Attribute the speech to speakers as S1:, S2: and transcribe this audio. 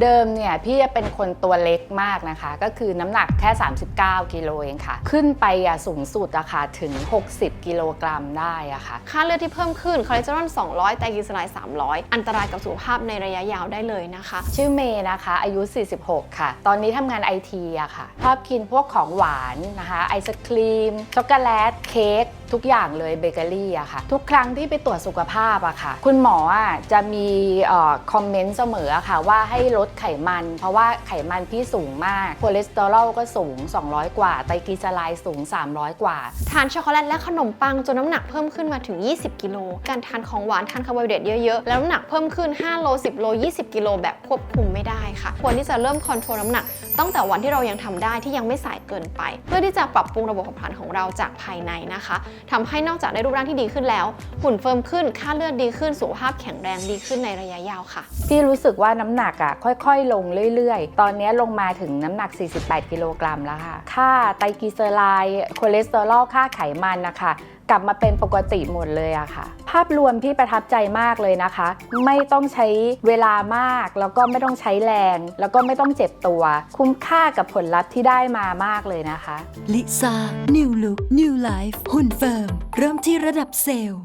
S1: เดิมเนี่ยพี่จะเป็นคนตัวเล็กมากนะคะ ก็คือน้ำหนักแค่ 39 กิโลเองค่ะ ขึ้นไปอะสูงสุดอะค่ะถึง 60 กิโลกรัมได้อะค่ะ
S2: ค่าเลือดที่เพิ่มขึ้นคอเลสเตอรอล 200 ไตรกลีเซอไรด์300 อันตรายกับสุขภาพในระยะยาวได้เลยนะคะ
S1: ชื่อเมย์นะคะ อายุ 46 ค่ะ ตอนนี้ทำงานไอทีอะค่ะ ชอบกินพวกของหวานนะคะ ไอศครีม ช็อกโกแลต เค้กทุกอย่างเลยเบเกอรี่อะค่ะ ทุกครั้งที่ไปตรวจสุขภาพอะค่ะ คุณหมออะจะมีเออคอมเมนต์เสมออะค่ะว่าให้ลดไขมัน เพราะว่าไขมันพี่สูงมากคอเลสเตอรอลก็สูง 200 กว่า ไตรกลีเซอไรด์สูง 300 กว่า
S2: ทานช็อกโกแลตและขนมปังจนน้ำหนักเพิ่มขึ้นมาถึง 20 กิโล การทานของหวานทานคาร์โบไฮเดรตเยอะๆ แล้วน้ำหนักเพิ่มขึ้น 5 โล 10 โล 20 กิโลแบบควบคุมไม่ได้ค่ะ ควรที่จะเริ่มคอนโทรลน้ำหนักตั้งแต่วันที่เรายังทำได้ที่ยังไม่สายเกินไป เพื่อที่จะปรับปรุงระบบเผาผลาญของเราจากภายในนะคะทำให้นอกจากได้รูปร่างที่ดีขึ้นแล้ว หุ่นเฟิร์มขึ้นค่าเลือดดีขึ้นสุขภาพแข็งแรงดีขึ้นในระยะยาวค่ะ
S1: พี่รู้สึกว่าน้ำหนักอะค่อยๆ ลงเรื่อยๆ ตอนนี้ลงมาถึงน้ำหนัก 48 กิโลกรัมแล้วค่ะ ค่าไตรกลีเซอไรด์คอเลสเตอรอลค่าไขมันนะคะกลับมาเป็นปกติหมดเลยอะค่ะ ภาพรวมพี่ประทับใจมากเลยนะคะ ไม่ต้องใช้เวลามาก แล้วก็ไม่ต้องใช้แรง แล้วก็ไม่ต้องเจ็บตัว คุ้มค่ากับผลลัพธ์ที่ได้มามากเลยนะคะ
S3: ลิซา New Look New Life หุ่นเฟิร์ม เริ่มที่ระดับเซลล์